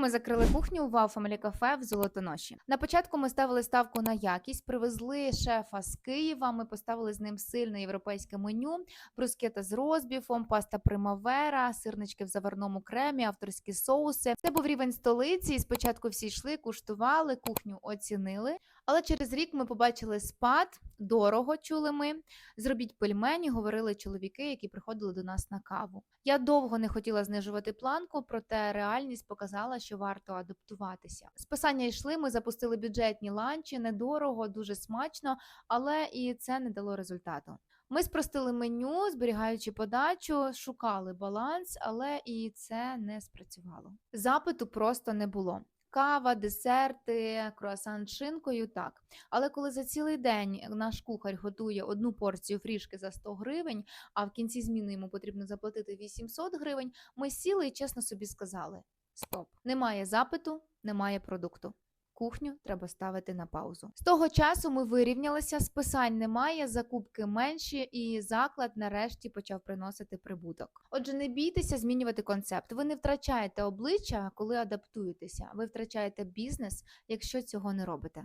ми закрили кухню Wow Family Cafe в Золотоноші. На початку ми ставили ставку на якість, привезли шефа з Києва. Ми поставили з ним сильне європейське меню, брускета з розбіфом, паста примавера, сирнички в заварному кремі, авторські соуси. Це був рівень столиці. І спочатку всі йшли, куштували, кухню оцінили. Але через рік ми побачили спад, дорого чули ми. Зробіть пельмені, говорили чоловіки, які приходили до нас на каву. Я довго не хотіла знижувати планку, проте реальність показала, що варто адаптуватися. Списання йшли. Ми запустили бюджетні ланчі, недорого, дуже смачно, але і це не дало результату. Ми спростили меню, зберігаючи подачу, шукали баланс, але і це не спрацювало. Запиту просто не було. Кава, десерти, круасан з шинкою так. Але коли за цілий день наш кухар готує одну порцію фрішки за 100 гривень, а в кінці зміни йому потрібно заплатити 800 гривень, ми сіли і чесно собі сказали: стоп, немає запиту, немає продукту. Кухню треба ставити на паузу. З того часу ми вирівнялися, списань немає, закупки менші, і заклад нарешті почав приносити прибуток. Отже, не бійтеся змінювати концепт. Ви не втрачаєте обличчя, коли адаптуєтеся. Ви втрачаєте бізнес, якщо цього не робите.